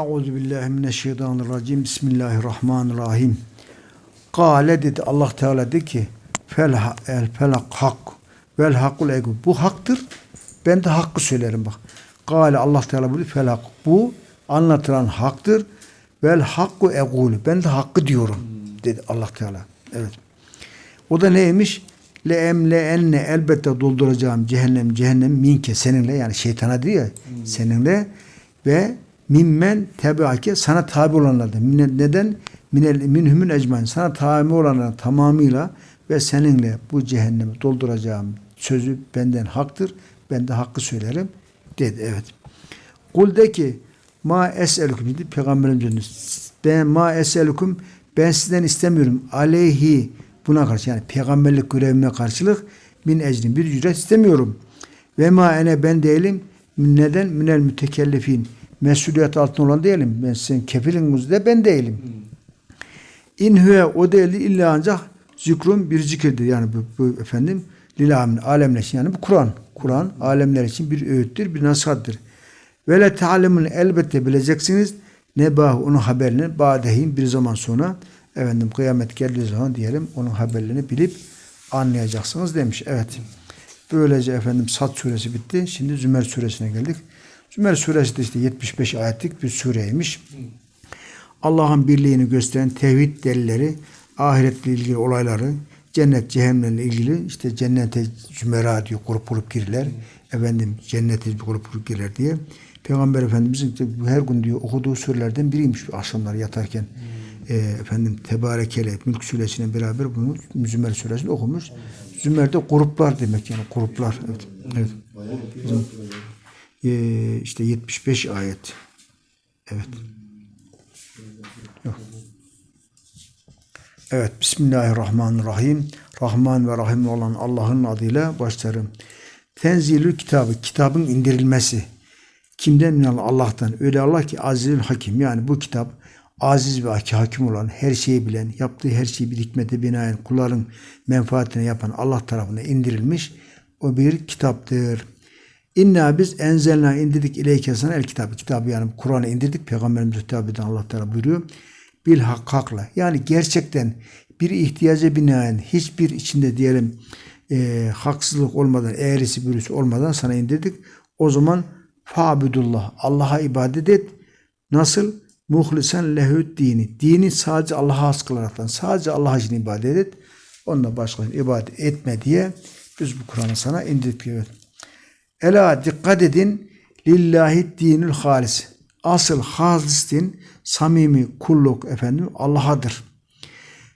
Euzu billahi mineşşeytanirracim. Bismillahirrahmanirrahim. Kale dedi Allah Teala dedi ki fel el felak hak vel hakul egu. Bu haktır. Ben de hakkı söylerim bak. Kale Allah Teala buyuruyor felak. Bu anlatılan haktır. Vel hakku egulu. Ben de hakkı diyorum dedi Allah Teala. Evet. O da neymiş? Le emle enne elbette dolduracağım cehennem cehennem minke seninle yani şeytana diyor ya seninle ve mimmen tebaake sana tabi olanlardan. Mine- Neden? Minel minhumün ecmain. Sana tabi olanların tamamıyla ve seninle bu cehennemi dolduracağım sözü benden haktır. Ben de hakkı söylerim dedi. Evet. Kul de ki ma eselüküm dedi peygamberimiz ben ma eselüküm ben sizden istemiyorum aleyhi buna karşı yani peygamberlik görevime karşılık min ecrin bir ücret istemiyorum. Ve ma ene ben değilim neden minel mütekellifin mesuliyet altında olan değilim. Ben sizin kefiliniz de ben değilim. İn huve o değildi illa ancak zikrun bir zikirdir. Yani bu, bu efendim lil amin alemler için yani bu Kur'an. Kur'an alemler için bir öğüttür, bir nasihattir. Ve le ta'lemun elbette bileceksiniz nebah onun haberini badehin bir zaman sonra efendim kıyamet geldiği zaman diyelim onun haberlerini bilip anlayacaksınız demiş. Evet. Böylece efendim Sad suresi bitti. Şimdi Zümer suresine geldik. Zümer suresi de işte 75 ayetlik bir sureymiş. Allah'ın birliğini gösteren tevhid delilleri, ahiretle ilgili olayları, cennet cehennemle ilgili işte cennete zümera diyor grup grup girler. Efendim cennete grup grup girler diye. Peygamber Efendimizin de her gün diyor okuduğu surelerden biriymiş akşamlar yatarken. Ee, efendim Tebarekele Mülk suresine beraber bunu Zümer suresini okumuş. Zümer'de gruplar demek yani gruplar. Evet. evet. Ee, işte 75 ayet. Evet. Evet, Bismillahirrahmanirrahim. Rahman ve Rahim olan Allah'ın adıyla başlarım. Tenzilü kitabı, kitabın indirilmesi. Kimden? Minallah, Allah'tan. Öyle Allah ki azizül hakim. Yani bu kitap aziz ve hakim olan, her şeyi bilen, yaptığı her şeyi bir hikmete binaen kulların menfaatine yapan Allah tarafından indirilmiş o bir kitaptır. İnna biz enzelna indirdik ileyke sana el kitabı. Kitabı yani Kur'an'ı indirdik. Peygamberimize hitap eden Allah Teala buyuruyor. Bil hak. Yani gerçekten bir ihtiyaca binaen hiçbir içinde diyelim e, haksızlık olmadan, eğrisi bürüsü olmadan sana indirdik. O zaman fa'budullah. Allah'a ibadet et. Nasıl? Muhlisen lehü dini. Dini sadece Allah'a has kılaraktan, sadece Allah için ibadet et. Onunla başka ibadet etme diye biz bu Kur'an'ı sana indirdik. Ela dikkat edin lillahi dinül halis. Asıl halis din samimi kulluk efendim Allah'adır.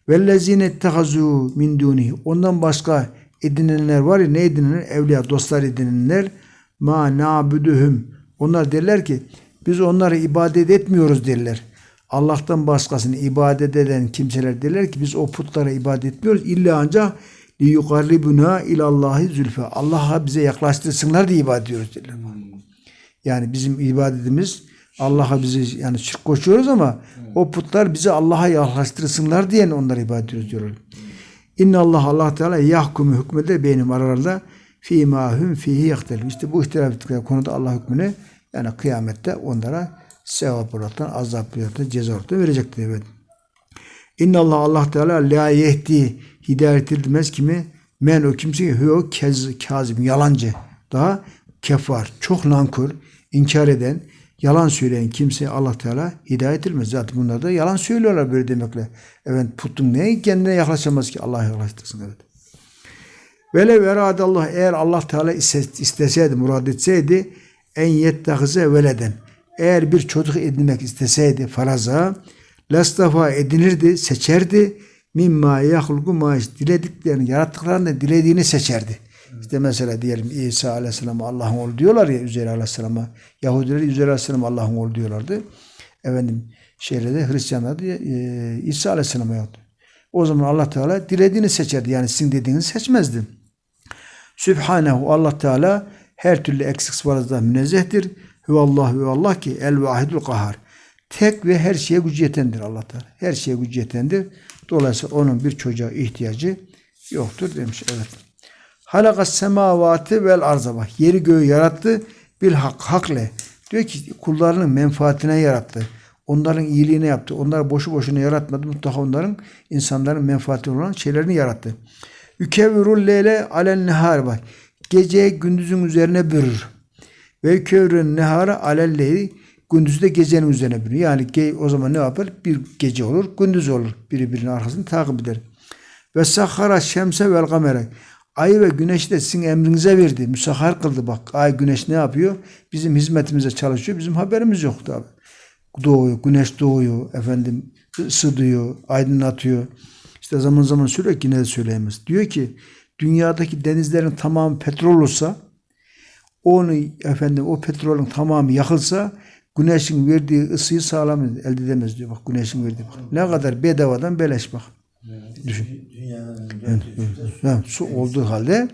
Vellezine ettehazu min dunihi. Ondan başka edinenler var ya ne edinenler? Evliya dostlar edinenler. Ma na'buduhum. Onlar derler ki biz onları ibadet etmiyoruz derler. Allah'tan başkasını ibadet eden kimseler derler ki biz o putlara ibadet etmiyoruz. İlla ancak li yukarribuna ilallahi zülfe. Allah'a bize yaklaştırsınlar diye ibadet ediyoruz derler. Yani bizim ibadetimiz Allah'a bizi yani şirk koşuyoruz ama o putlar bizi Allah'a yaklaştırsınlar diye onlara ibadet ediyoruz diyorlar. İnna Allah Allah Teala yahkumu hükmede benim aralarında fi ma hum fihi yahtelif. İşte bu ihtilaf ettikleri konuda Allah hükmünü yani kıyamette onlara sevap olarak azap olarak ceza olarak verecektir. Evet. İnna Allah Allah Teala la yehdi hidayet edilmez kimi men o kimse huyo kez kazim yalancı daha kefar çok nankör inkar eden yalan söyleyen kimse Allah Teala hidayet edilmez. Zaten bunlar da yalan söylüyorlar böyle demekle. Evet putun neye kendine yaklaşamaz ki Allah'a yaklaştırsın evet. Velev eradallah eğer Allah Teala iste- isteseydi, murad etseydi en yettehize veleden eğer bir çocuk edinmek isteseydi faraza lastafa edinirdi, seçerdi mimma yahluku ma dilediklerini, yarattıklarını dilediğini seçerdi. İşte mesela diyelim İsa Aleyhisselam Allah'ın oğlu diyorlar ya Üzeyir Aleyhisselam'a. Yahudiler Üzeyir Aleyhisselam Allah'ın oğlu diyorlardı. Efendim şeylerde Hristiyanlar da e, İsa Aleyhisselam'a yaptı. O zaman Allah Teala dilediğini seçerdi. Yani sizin dediğinizi seçmezdi. Sübhanehu Allah Teala her türlü eksik sıfatlardan münezzehtir. Huvallah ve Allah ki el vahidul kahar. Tek ve her şeye gücü yetendir Allah Teala. Her şeye gücü yetendir. Dolayısıyla onun bir çocuğa ihtiyacı yoktur demiş. Evet. Halakas semavati vel arza bak. Yeri göğü yarattı. Bil hak hakle. Diyor ki kullarının menfaatine yarattı. Onların iyiliğine yaptı. Onları boşu boşuna yaratmadı. Mutlaka onların insanların menfaati olan şeylerini yarattı. Ükevvirul leyle alen nehar bak. Gece gündüzün üzerine bürür. Ve ükevvirun nehara alel leyli gündüzü de gecenin üzerine bürür. Yani ge- o zaman ne yapar? Bir gece olur, gündüz olur. Biri birinin arkasını takip eder. Ve sahhara şemse vel kamere. Ayı ve güneşi de sizin emrinize verdi. Müsahhar kıldı bak. Ay güneş ne yapıyor? Bizim hizmetimize çalışıyor. Bizim haberimiz yok tabi. Doğuyor, güneş doğuyor, efendim ısıtıyor, aydınlatıyor. İşte zaman zaman ki yine de söyleyemez. Diyor ki dünyadaki denizlerin tamamı petrol olsa onu efendim o petrolün tamamı yakılsa güneşin verdiği ısıyı sağlam elde edemez diyor. Bak güneşin verdiği bak. Ne kadar bedavadan beleş bak. Düşün. Dünyanın Ha, su olduğu halde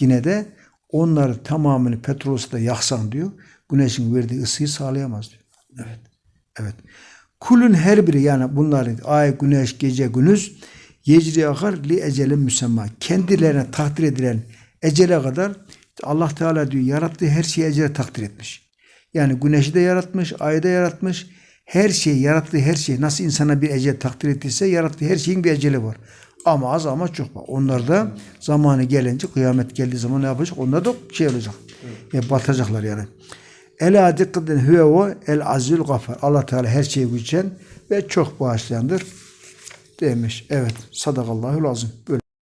yine de onları tamamını petrolse de yaksan diyor. Güneşin verdiği ısıyı sağlayamaz diyor. Evet. Evet. Kulun her biri yani bunların ay, güneş, gece, gündüz yecri akar li ecelin müsemma. Kendilerine takdir edilen ecele kadar Allah Teala diyor yarattığı her şeyi ecele takdir etmiş. Yani güneşi de yaratmış, ayı da yaratmış. Her şey, yarattığı her şey nasıl insana bir ecel takdir ettiyse yarattığı her şeyin bir eceli var. Ama az ama çok var. Onlar da zamanı gelince kıyamet geldiği zaman ne yapacak? Onlar da şey olacak. Ya batacaklar yani. Ela dikkatin huve o el azizül gafar. Allah Teala her şeyi güçen ve çok bağışlayandır demiş. Evet. Sadakallahu lazım. Böyle.